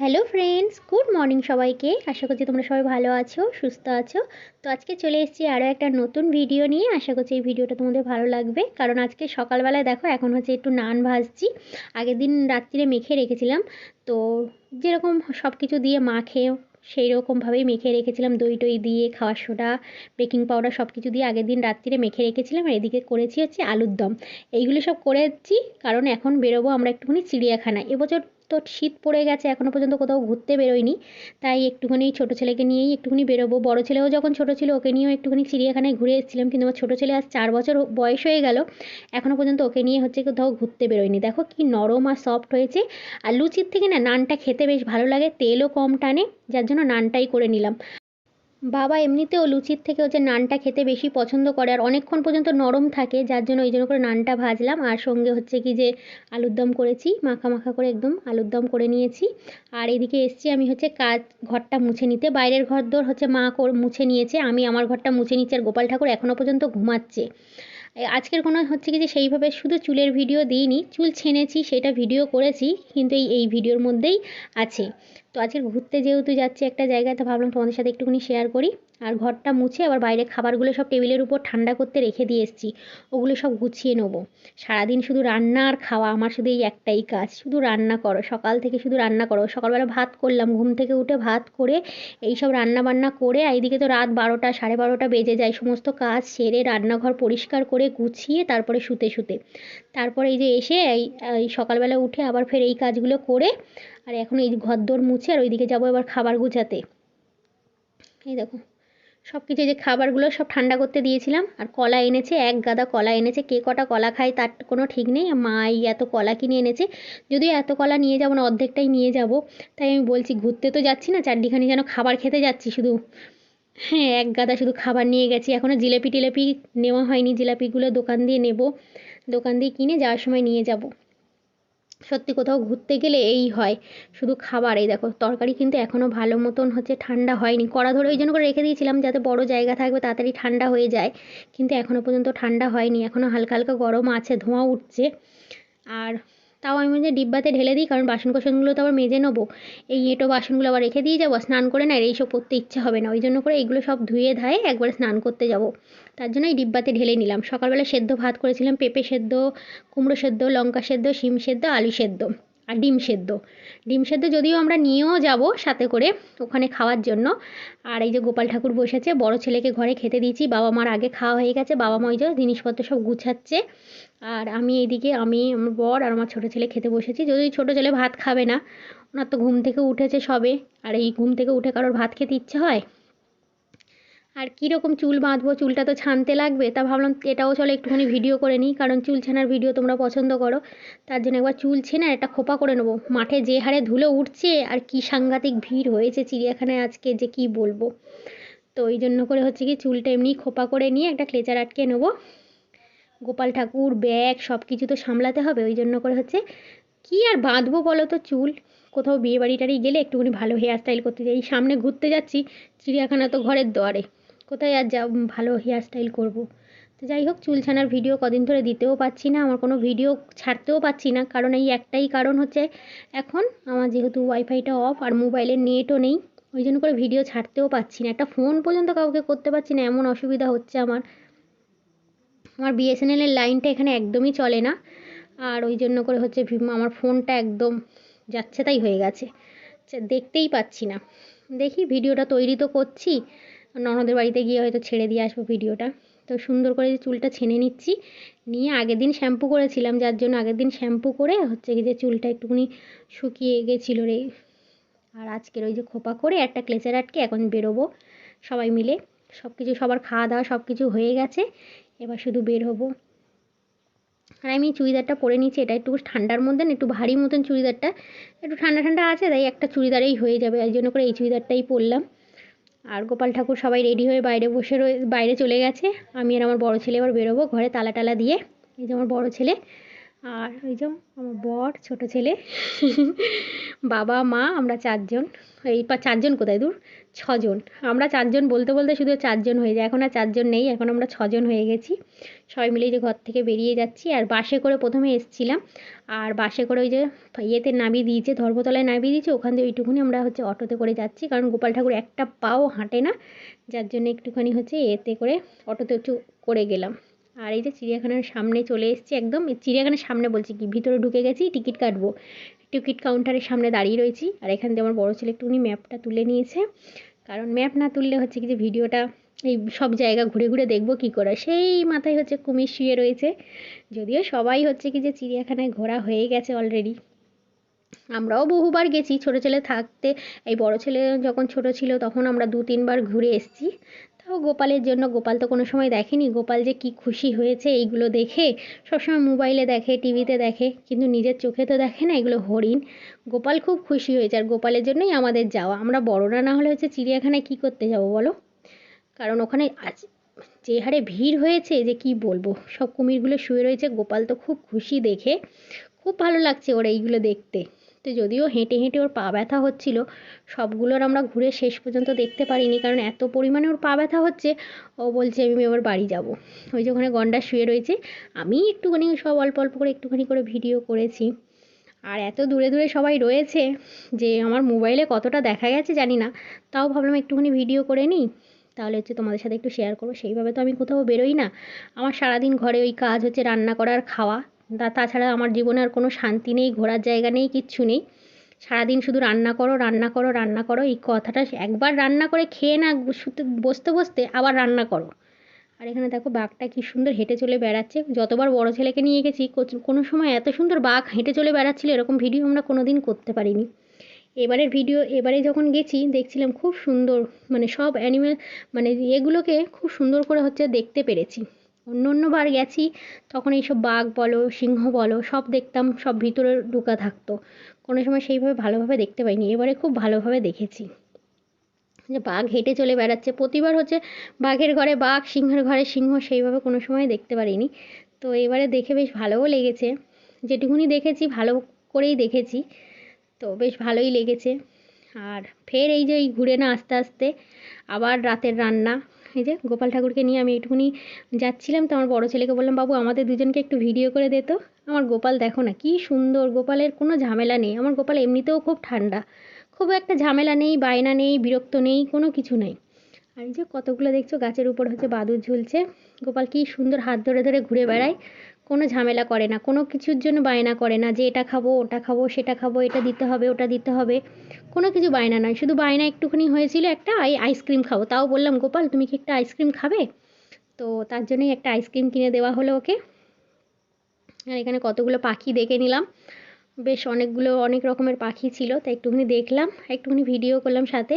Hello friends good morning সবাইকে। আশা করছি তোমরা সবাই ভালো আছো, সুস্থ আছো। তো আজকে চলে এসেছি আরও একটা নতুন ভিডিও নিয়ে। আশা করছি এই ভিডিওটা তোমাদের ভালো লাগবে। কারণ আজকে সকালবেলায় দেখো, এখন হচ্ছে একটু নান ভাজছি। আগের দিন রাত্রিরে মেখে রেখেছিলাম। তো যেরকম সব কিছু দিয়ে মাখে সেই রকমভাবেই মেখে রেখেছিলাম। দই টই দিয়ে, খাওয়ার সোডা বেকিং পাউডার সব কিছু দিয়ে আগের দিন রাত্রিরে মেখে রেখেছিলাম। আর এদিকে করেছি হচ্ছে আলুর দম। এইগুলো সব করেছি, কারণ এখন বেরোবো আমরা একটুখানি চিড়িয়াখানায়। এবছর তো শীত পড়ে গেছে এখনও পর্যন্ত কোথাও ঘুরতে বেরোয়নি তাই একটুখানি ছোটো ছেলেকে নিয়েই একটুখানি বেরোবো। বড় ছেলেও যখন ছোটো ছিল, ওকে নিয়েও একটুখানি চিড়িয়াখানায় ঘুরে এসেছিলাম। কিন্তু আমার ছোটো ছেলে আজ চার বছর বয়স হয়ে গেল। এখনও পর্যন্ত ওকে নিয়ে হচ্ছে কোথাও ঘুরতে বেরোয়নি দেখো কি নরম আর সফট হয়েছে। আর লুচির থেকে না, নানটা খেতে বেশ ভালো লাগে। তেলও কম টানে, যার জন্য নানটাই করে নিলাম। বাবা এমনিতেও লুচির থেকে হচ্ছে নানটা খেতে বেশি পছন্দ করে, আর অনেকক্ষণ পর্যন্ত নরম থাকে, যার জন্য ওই জন্য করে নানটা ভাজলাম। আর সঙ্গে হচ্ছে কি যে আলুর দম করেছি, মাখা মাখা করে একদম আলুর দম করে নিয়েছি। আর এদিকে এসছি আমি হচ্ছে কাজ ঘরটা মুছে নিতে। বাইরের ঘর দোর হচ্ছে মা কর, মুছে নিয়েছে, আমি আমার ঘরটা মুছে নিচ্ছি, আর গোপাল ঠাকুর এখনও পর্যন্ত ঘুমাচ্ছে। আজকের কোনো হচ্ছে কি যে সেইভাবে শুধু চুলের ভিডিও দিইনি, চুল ছেনেছি, সেটা ভিডিও করেছি, কিন্তু এই এই ভিডিওর মধ্যেই আছে। তো আজকে ঘুরতে যেহেতু যাচ্ছি একটা জায়গায়, তো ভাবলাম তোমাদের সাথে একটুখানি শেয়ার করি। আর ঘরটা মুছে আবার বাইরে খাবারগুলো সব টেবিলের উপর ঠান্ডা করতে রেখে দিয়ে এসেছি। ওগুলো সব গুছিয়ে নেব। সারাদিন শুধু রান্না আর খাওয়া, আমার শুধু এই একটাই কাজ। শুধু রান্না করো, সকাল থেকে শুধু রান্না করো। সকালবেলা ভাত করলাম, ঘুম থেকে উঠে ভাত করে এই সব রান্না বান্না করে এইদিকে তো রাত বারোটা, সাড়ে বারোটা বেজে যায়। সমস্ত কাজ সেরে রান্নাঘর পরিষ্কার করে গুছিয়ে তারপরে শুতে শুতে। তারপরে এই যে এসে এই সকালবেলা উঠে আবার ফের এই কাজগুলো করে আর এখন এই ঘর দোর মুছে আর ওইদিকে যাব এবার খাবার গুছাতে। এই দেখো সব কিছু যে খাবারগুলো সব ঠান্ডা করতে দিয়েছিলাম আর কলা এনেছে, এক গাদা কলা এনেছে। কে কটা কলা খায় তার কোনো ঠিক নেই। মা এই এত কলা কিনে এনেছে, যদিও এত কলা নিয়ে যাব না, অর্ধেকটাই নিয়ে যাব। তাই আমি বলছি ঘুরতে তো যাচ্ছি না, চারদিখানি যেন খাবার খেতে যাচ্ছি শুধু। হ্যাঁ এক গাদা শুধু খাবার নিয়ে গেছি। এখনও জিলাপি টিলেপি নেওয়া হয়নি। জিলাপিগুলো দোকান দিয়ে নেব। দোকান দিয়ে কিনে যাওয়ার সময় নিয়ে যাব। সত্যি কোথাও ঘুরতে গেলে এই হয়। শুধু খাবার, এই দেখো, তরকারি কিন্তু এখনও ভালো মতন হচ্ছে ঠান্ডা হয়নি। কড়া ধরে ওই জন্য করে রেখে দিয়েছিলাম যাতে বড় জায়গা থাকবে, তাড়াতাড়ি ঠান্ডা হয়ে যায়। কিন্তু এখনও পর্যন্ত ঠান্ডা হয়নি এখনও হালকা হালকা গরম আছে, ধোঁয়া উঠছে। আর তাও আমি যে ডিব্বাতে ঢেলে দিই, কারণ বাসন কোসনগুলো তো আবার মেজে নেব। এই এঁটো বাসনগুলো আবার রেখে দিয়ে যাব, স্নান করে না এইসব করতে ইচ্ছে হবে না। ওই জন্য করে এইগুলো সব ধুয়ে ধায়ে একবারে স্নান করতে যাব। তার জন্য এই ডিব্বাতে ঢেলে নিলাম। সকালবেলা সেদ্ধ ভাত করেছিলাম, পেঁপে সেদ্ধ, কুমড়ো সেদ্ধ, লঙ্কা সেদ্ধ, শিম সেদ্ধ, আলু সেদ্ধ। আর ডিম সেদ্ধ। ডিম সেদ্ধ যদিও আমরা নিয়েও যাব সাথে করে ওখানে খাওয়ার জন্য। আর এই যে গোপাল ঠাকুর বসেছে, বড় ছেলেকে ঘরে খেতে দিয়েছি, বাবা মার আগে খাওয়া হয়ে গেছে, বাবা মা ওই যে জিনিসপত্র সব গুছাচ্ছে। আর আমি এইদিকে, আমি, আমার বর আর আমার ছোটো ছেলে খেতে বসেছি। যদি ছোটো ছেলে ভাত খাবে না, ওনার তো ঘুম থেকে উঠেছে সবে। আর এই ঘুম থেকে উঠে কারোর ভাত খেতে ইচ্ছে হয়? আর কীরকম চুল বাঁধবো? চুলটা তো ছানতে লাগবে। তা ভাবলাম এটাও চলো একটুখানি ভিডিও করে নিই, কারণ চুল ছানার ভিডিও তোমরা পছন্দ করো। তার জন্য একবার চুল ছেনে একটা খোপা করে নেব। মাঠে যে হারে ধুলো উঠছে আর কি সাংঘাতিক ভিড় হয়েছে চিড়িয়াখানায় আজকে যে কি বলব। তো ওই জন্য করে হচ্ছে কি চুলটা এমনি খোপা করে নিয়ে একটা ক্লেচার আটকে নেব। গোপাল ঠাকুর, ব্যাগ সব কিছু তো সামলাতে হবে। ওই জন্য করে হচ্ছে কী আর বাঁধবো বলো তো চুল? কোথাও বিয়ে বাড়ি টাড়ি গেলে একটুখানি ভালো হেয়ার স্টাইল করতে যাই। সামনে ঘুরতে যাচ্ছি, চিড়িয়াখানা তো ঘরের দোয়ারে। কোথায় আর যা ভালো হেয়ার স্টাইল করব। তো যাই হোক, চুল ছানার ভিডিও কদিন ধরে দিতেও পাচ্ছি না, আমার কোনো ভিডিও ছাড়তেও পাচ্ছি না। কারণ এই একটাই কারণ হচ্ছে, এখন আমার যেহেতু ওয়াইফাইটা অফ আর মোবাইলের নেটও নেই, ওই জন্য করে ভিডিও ছাড়তেও পাচ্ছি না। একটা ফোন পর্যন্ত কাউকে করতে পারছি না, এমন অসুবিধা হচ্ছে আমার। আমার বিএসএনএলের লাইনটা এখানে একদমই চলে না। আর ওই জন্য করে হচ্ছে আমার ফোনটা একদম যাচ্ছে তাই হয়ে গেছে। দেখতেই পাচ্ছি না। দেখি ভিডিওটা তৈরি তো করছি। ননদের বাড়িতে গিয়ে হয়তো ছেড়ে দিয়ে আসব ভিডিওটা। তো সুন্দর করে চুলটা ছেনে নিচ্ছি। নিয়ে আগের দিন শ্যাম্পু করেছিলাম, যার জন্য আগের দিন শ্যাম্পু করে হচ্ছে যে চুলটা একটুখানি শুকিয়ে গেছিল রে। আর আজকের ওই যে খোপা করে একটা ক্লেচার আটকে এখন বেরোবো সবাই মিলে। সব কিছু সবার খাওয়া দাওয়া সব কিছু হয়ে গেছে, এবার শুধু বের হব। আর আমি চুড়িদারটা পরে নিচ্ছি, এটা একটু ঠান্ডার মধ্যে না, একটু ভারী মতন চুড়িদারটা। একটু ঠান্ডা ঠান্ডা আছে, তাই একটা চুড়িদারেই হয়ে যাবে এই জন্য করে এই চুড়িদারটাই পরলাম। আর গোপাল ঠাকুর সবাই রেডি হয়ে বাইরে বসে রয়ে, বাইরে চলে গেছে। আমি আর আমার বড় ছেলে এবার বেরোবো ঘরে তালা টালা দিয়ে। এই যে আমার বড় ছেলে আর ওই যে আমার বর ছোট ছেলে। বাবা, মা, আমরা চারজন। এই চারজন কোথায় দূর? ছজন। আমরা চারজন বলতে বলতে শুধু চারজন হয়ে যায়। এখন আর চারজন নেই, এখন আমরা ছজন হয়ে গেছি। সবাই মিলে যে ঘর থেকে বেরিয়ে যাচ্ছি। আর বাসে করে প্রথমে এসছিলাম। আর বাসে করে ওই যে ইয়েতে নামিয়ে দিয়েছে, ধর্মতলায় নামিয়ে দিয়েছে। ওখান থেকে ওইটুকুনি আমরা হচ্ছে অটোতে করে যাচ্ছি। কারণ গোপাল ঠাকুর একটা পাও হাঁটে না। যার জন্য একটুখানি হচ্ছে এতে করে অটোতে একটু করে গেলাম। আর এই যে চিড়িয়াখানার সামনে চলে এসেছি একদম। চিড়িয়াখানার সামনে বলছি কি, ভিতরে ঢুকে গেছি, টিকিট কাটবো। টিকিট কাউন্টারের সামনে দাঁড়িয়ে রয়েছি। আর এখান থেকে আমার বড়ো ছেলে একটুখানি ম্যাপটা তুলে নিয়েছে। কারণ ম্যাপ না তুললে হচ্ছে কি যে ভিডিওটা এই সব জায়গা ঘুরে ঘুরে দেখব কী করে? সেই মাথায় হচ্ছে কুমির শুয়ে রয়েছে। যদিও সবাই হচ্ছে কি যে চিড়িয়াখানায় ঘোরা হয়ে গেছে অলরেডি আমরাও বহুবার গেছি, ছোটো ছেলে থাকতে, এই বড় ছেলে যখন ছোট ছিল তখন আমরা দু তিনবার ঘুরে এসেছি। তাও গোপালের জন্য, গোপাল তো কোনো সময় দেখেনি। গোপাল যে কী খুশি হয়েছে এইগুলো দেখে, সবসময় মোবাইলে দেখে, টিভিতে দেখে, কিন্তু নিজের চোখে তো দেখে না এগুলো হরিণ। গোপাল খুব খুশি হয়েছে আর গোপালের জন্যই আমাদের যাওয়া। আমরা বড়রা না হলে হচ্ছে চিড়িয়াখানায় কী করতে যাব বলো? কারণ ওখানে আজ যে হারে ভিড় হয়েছে যে কি বলব? সব কুমিরগুলো শুয়ে রয়েছে। গোপাল তো খুব খুশি দেখে। খুব ভালো লাগছে ওর এইগুলো দেখতে। তো যদিও হেঁটে হেঁটে ওর পা ব্যথা হচ্ছিল, সবগুলোর আমরা ঘুরে শেষ পর্যন্ত দেখতে পারিনি, কারণ এত পরিমাণে ওর পা ব্যথা হচ্ছে, ও বলছে আমি এবার বাড়ি যাব। ওই যে ওখানে গন্ডা শুয়ে রয়েছে, আমি একটুখানি সব অল্প অল্প করে একটুখানি করে ভিডিও করেছি। আর এত দূরে দূরে সবাই রয়েছে যে আমার মোবাইলে কতটা দেখা গেছে জানি না, তাও ভাবলাম একটুখানি ভিডিও করে নিই, তাহলে হচ্ছে তোমাদের সাথে একটু শেয়ার করব, সেইভাবে তো আমি কোথাও বেরোই না। আমার সারাদিন ঘরে ওই কাজ হচ্ছে রান্না করার খাওয়া তা তাছাড়া আমার জীবনে আর কোনো শান্তি নেই, ঘোরার জায়গা নেই, কিচ্ছু নেই। সারাদিন শুধু রান্না করো রান্না করো রান্না করো, এই কথাটা একবার রান্না করে খেয়ে না, শুতে, বসতে বসতে আবার রান্না করো। আর এখানে দেখো বাঘটা কি সুন্দর হেঁটে চলে বেড়াচ্ছে। যতবার বড় ছেলেকে নিয়ে গেছি কোনো সময় এত সুন্দর বাঘ হেঁটে চলে বেড়াচ্ছিল, এরকম ভিডিও আমরা কোনো দিন করতে পারিনি। এবারের ভিডিও, এবারে যখন গেছি, দেখছিলাম খুব সুন্দর মানে সব অ্যানিমেল মানে এগুলোকে খুব সুন্দর করে হচ্ছে দেখতে পেরেছি। অন্য অন্যবার গেছি, তখন এইসব বাঘ বলো, সিংহ বলো, সব দেখতাম, সব ভিতরে ঢুকা থাকতো। কোনো সময় সেইভাবে ভালোভাবে দেখতে পাইনি, এবারে খুব ভালোভাবে দেখেছি। যে বাঘ হেঁটে চলে বেড়াচ্ছে, প্রতিবার হচ্ছে বাঘের ঘরে বাঘ, সিংহের ঘরে সিংহ, সেইভাবে কোনো সময় দেখতে পারিনি। তো এবারে দেখে বেশ ভালোও লেগেছে। যেটুকুনি দেখেছি, ভালো করেই দেখেছি। তো বেশ ভালোই লেগেছে। আর ফের এই যে এই ঘুরে না আস্তে আস্তে, আবার রাতের রান্না এই যে গোপাল ঠাকুরকে নিয়ে আমি একটুখানি যাচ্ছিলাম তো আমার বড় ছেলেকে বললাম, বাবু, আমাদের দুজনকে একটু ভিডিও করে দে তো। আমার গোপাল, দেখো না, কি সুন্দর, গোপালের কোনো ঝামেলা নেই। আমার গোপাল এমনিতেও খুব ঠান্ডা, খুব একটা ঝামেলা নেই, বায়না নেই, বিরক্ত নেই, কোনো কিছু নেই। আর এই যে কতগুলো দেখছ, গাছের উপর হচ্ছে বাদুর ঝুলছে। গোপাল কি সুন্দর হাত ধরে ধরে ঘুরে বেড়ায়। কোনো ঝামেলা করে না, কোনো কিছুর জন্য বায়না করে না যে এটা খাব, ওটা খাব, সেটা খাব, এটা দিতে হবে, ওটা দিতে হবে। কোনো কিছু বায়না নয়, শুধু বায়না একটুখানি হয়েছিল একটা আই, আইসক্রিম খাব। তাও বললাম, গোপাল, তুমি কি একটা আইসক্রিম খাবে? তো তার জন্যই একটা আইসক্রিম কিনে দেওয়া হলো ওকে। আর এখানে কতগুলো পাখি দেখে নিলাম। বেশ অনেকগুলো, অনেক রকমের পাখি ছিল, তাই একটুখানি দেখলাম, একটুখানি ভিডিও করলাম সাথে।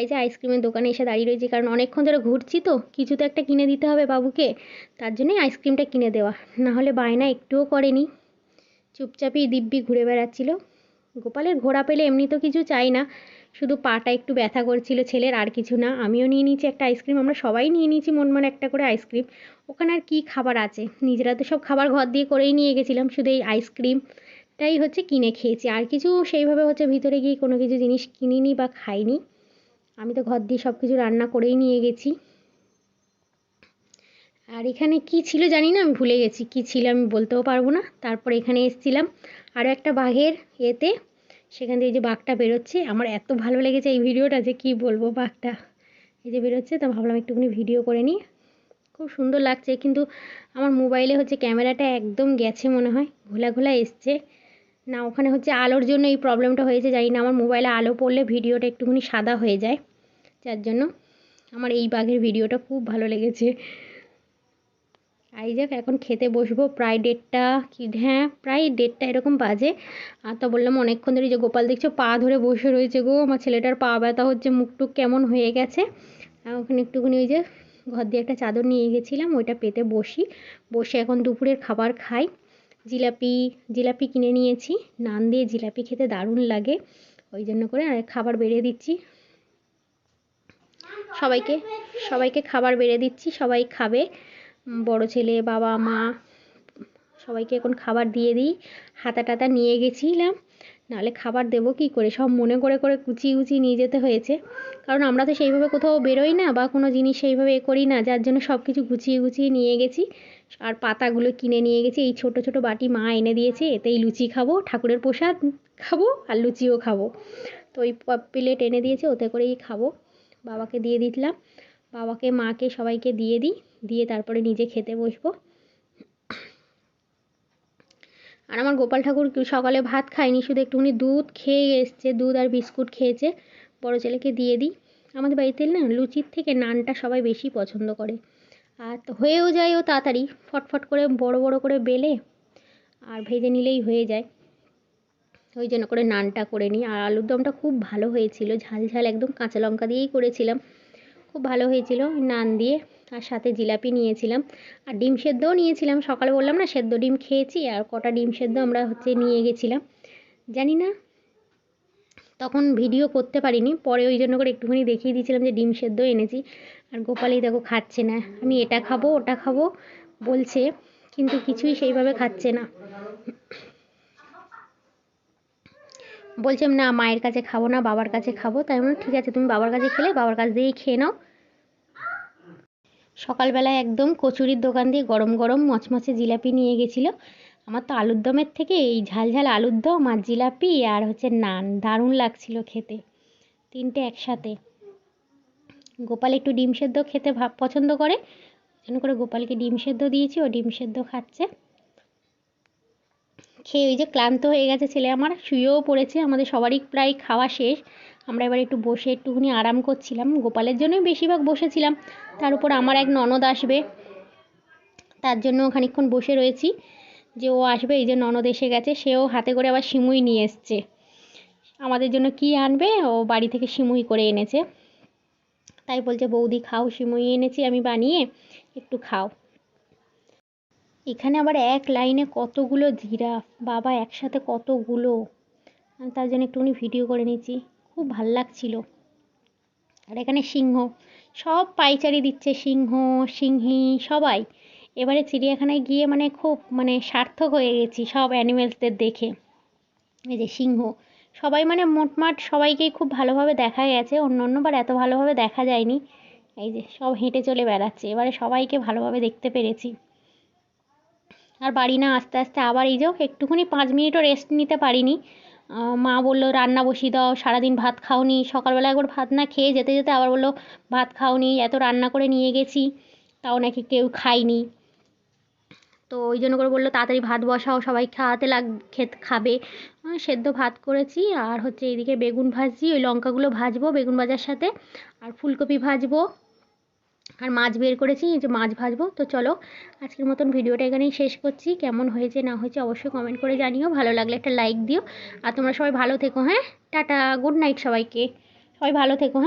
এই যে আইসক্রিমের দোকানে এসে দাঁড়িয়ে রয়েছি, কারণ অনেকক্ষণ ধরে ঘুরছি তো, কিছু তো একটা কিনে দিতে হবে বাবুকে, তার জন্যই আইসক্রিমটা কিনে দেওয়া। না হলে বায়না একটুও করেনি। চুপচাপই দিব্যি ঘুরে বেড়াচ্ছিল। গোপালের ঘোরা পেলে এমনি তো কিছু চাই না, শুধু পাটা একটু ব্যথা করছিল ছেলের, আর কিছু না। আমিও নিয়ে নিয়েছি একটা আইসক্রিম আমরা সবাই নিয়ে নিয়েছি মন মনে একটা করে আইসক্রিম ওখানে আর কী খাবার আছে? নিজেরা তো সব খাবার ঘর দিয়ে করেই নিয়ে গেছিলাম, শুধু এই আইসক্রিম টাই হচ্ছে কিনে খেয়েছি। আর কিছু সেইভাবে হচ্ছে ভিতরে গিয়ে কোনো কিছু জিনিস কিনিনি বা খাইনি। আমি তো ঘর দিয়ে সব কিছু রান্না করেই নিয়ে গেছি। আর এখানে কি ছিল জানি না, আমি ভুলে গেছি। কি ছিল আমি বলতেও পারব না। তারপর এখানে এসেছিলাম। আরও একটা বাঘের এতে সেখান থেকে যে বাঘটা বেরোচ্ছে। আমার এত ভালো লেগেছে এই ভিডিওটা যে কি বলব বাঘটা। এই যে বেরোচ্ছে, তো ভাবলাম একটুখানি ভিডিও করে নিই। খুব সুন্দর লাগছে। কিন্তু আমার মোবাইলে হচ্ছে ক্যামেরাটা একদম গেছে মনে হয়। ঘোলা ঘোলা এসছে। না, ওখানে হচ্ছে আলোর জন্য এই প্রবলেমটা হয়েছে, জানি না, আমার মোবাইলে আলো পড়লে ভিডিওটা একটুখানি সাদা হয়ে যায়, যার জন্য আমার এই বাঘের ভিডিওটা খুব ভালো লেগেছে। এই যাক এখন খেতে বসবো, প্রায় দেড়টা কি হ্যাঁ প্রায় দেড়টা এরকম বাজে। আর তো বললাম অনেকক্ষণ ধরে যে গোপাল দেখছ, পা ধরে বসে রয়েছে গো, আমার ছেলেটার পা ব্যথা হচ্ছে মুখ টুক কেমন হয়ে গেছে। ওখানে একটুখানি ওই যে ঘর দিয়ে একটা চাদর নিয়ে গেছিলাম, ওইটা পেতে বসি, বসে এখন দুপুরের খাবার খাই। জিলাপি জিলাপি কিনে নিয়েছি। নান দিয়ে জিলাপি খেতে দারুণ লাগে। ওই জন্য করে আর খাবার বেড়ে দিচ্ছি। সবাইকে সবাইকে খাবার বেড়ে দিচ্ছি, সবাই খাবে। বড় ছেলে, বাবা, মা, সবাইকে এখন খাবার দিয়ে দিই। হাতা টাতা নিয়ে গেছিলাম। নাহলে খাবার দেবো কী করে? সব মনে করে করে কুচিয়ে কুচিয়ে নিয়ে যেতে হয়েছে। কারণ আমরা তো সেইভাবে কোথাও বেরোই না বা কোনো জিনিস সেইভাবে এ করি না। যার জন্য সব কিছু গুছিয়ে গুছিয়ে নিয়ে গেছি। আর পাতাগুলো কিনে নিয়ে গেছি। এই ছোটো ছোটো বাটি মা এনে দিয়েছে, এতেই লুচি খাব, ঠাকুরের প্রসাদ খাব আর লুচিও খাব। তো ওই প্লেট এনে দিয়েছে, ওতে করেই খাব। বাবাকে দিয়ে দিলাম বাবাকে, মাকে সবাইকে দিয়ে দিই, দিয়ে তারপরে নিজে খেতে বসবো। আর আমার গোপাল ঠাকুর সকালে ভাত খায়নি, শুধু একটুখানি দুধ খেয়ে এসছে, দুধ আর বিস্কুট খেয়েছে। বড় ছেলেকে দিয়ে দিই। আমাদের বাড়িতে না লুচির থেকে নানটা সবাই বেশি পছন্দ করে। আর তো হয়েও যায় ও তাড়াতাড়ি, ফটফট করে বড় বড় করে বেলে আর ভেজে নিলেই হয়ে যায়। ওই জন্য করে নানটা করে নিই। আর আলুর দমটা খুব ভালো হয়েছিল, ঝাল ঝাল একদম কাঁচা লঙ্কা দিয়েই করেছিলাম। খুব ভালো হয়েছিল নান দিয়ে। আর সাথে জিলাপি নিয়েছিলাম। আর ডিম সেদ্ধও নিয়েছিলাম। সকালে বললাম না, সেদ্ধ ডিম খেয়েছি। আর কটা ডিম সেদ্ধ আমরা হচ্ছে নিয়ে গেছিলাম। জানি না তখন ভিডিও করতে পারিনি। পরে ওই জন্য করে একটুখানি দেখিয়ে দিয়েছিলাম যে ডিম সেদ্ধ এনেছি। আর গোপালই দেখো খাচ্ছে না। আমি এটা খাব, ওটা খাব বলছে, কিন্তু কিছুই সেইভাবে খাচ্ছে না। বলছে, না, মায়ের কাছে খাব না, বাবার কাছে খাব। তাই বললাম, ঠিক আছে, তুমি বাবার কাছে খেলে, বাবার কাছ দিয়েই খেয়ে নাও। সকালবেলায় একদম কচুরির দোকান দিয়ে গরম গরম মচমচে জিলাপি নিয়ে গেছিল। আমার তো আলুর দমের থেকে এই ঝাল ঝাল আলুর দম আর জিলাপি আর হচ্ছে নান দারুণ লাগছিল খেতে, তিনটে একসাথে। গোপাল একটু ডিম সেদ্ধ খেতে ভাব পছন্দ করে জন্য করে গোপালকে ডিম সেদ্ধ দিয়েছি, ও ডিম সেদ্ধ খাচ্ছে। খেয়ে ওই যে ক্লান্ত হয়ে গেছে ছেলে আমার, শুয়েও পড়েছে, আমাদের সবারই প্রায় খাওয়া শেষ। আমরা এবার একটু বসে একটুখানি আরাম করছিলাম, গোপালের জন্যই বেশিরভাগ বসেছিলাম, তার উপর আমার এক ননদ আসবে, তার জন্য খানিকক্ষণ বসে রয়েছি। যে ও আসবে, এই যে ননদ এসে গেছে, সেও হাতে করে আবার সিমুই নিয়ে এসছে। আমাদের জন্য কি আনবে? ও বাড়ি থেকে সিমুই করে এনেছে। তাই বলছে, বৌদি, খাও, সিমুই এনেছি, আমি বানিয়ে একটু খাও। এখানে আবার এক লাইনে কতগুলো জিরাফ, বাবা একসাথে কতগুলো? আমি তার জন্য একটুখানি ভিডিও করে নিচ্ছি। খুব ভালো লাগছিল। আর এখানে সিংহ, সব পাইচারি দিচ্ছে, সিংহ, সিংহী, সবাই। এবারে চিড়িয়াখানায় গিয়ে মানে খুব মানে সার্থক হয়ে গেছি সব অ্যানিমেলসদের দেখে। এই যে সিংহ, সবাই মানে মোটমাট সবাইকেই খুব ভালোভাবে দেখা গেছে, অন্য অন্যবার এত ভালোভাবে দেখা যায়নি। এই যে সব হেঁটে চলে বেড়াচ্ছে, এবারে সবাইকে ভালোভাবে দেখতে পেরেছি। আর বাড়ি না আস্তে আস্তে আবার এই যে একটুখানি পাঁচ মিনিটও রেস্ট নিতে পারিনি। মা বলল, রান্না বসিয়ে দাও, সারাদিন ভাত খাওনি, সকালবেলা একবার ভাত না খেয়ে যেতে যেতে আবার বলল, ভাত খাওনি, এত রান্না করে নিয়ে গেছি, তাও নাকি কেউ খায়নি। তো ওই জন্য করে বলল, তাড়াতাড়ি ভাত বসাও, সবাই খাওয়াতে লাগ, খেত, খাবে। সেদ্ধ ভাত করেছি, আর হচ্ছে এদিকে বেগুন ভাজছি, ওই লঙ্কাগুলো ভাজবো বেগুন ভাজার সাথে, আর ফুলকপি ভাজবো, আর মাছ বের করেছি যে মাছ ভাজবো। তো চলো, আজকের মতন ভিডিওটা এখানেই শেষ করছি। কেমন হয়েছে, না হয়েছে অবশ্যই কমেন্ট করে জানিও। ভালো লাগলে একটা লাইক দিও। আর তোমরা সবাই ভালো থেকো হ্যাঁ? টাটা গুড নাইট সবাইকে। সবাই ভালো থেকো হ্যাঁ?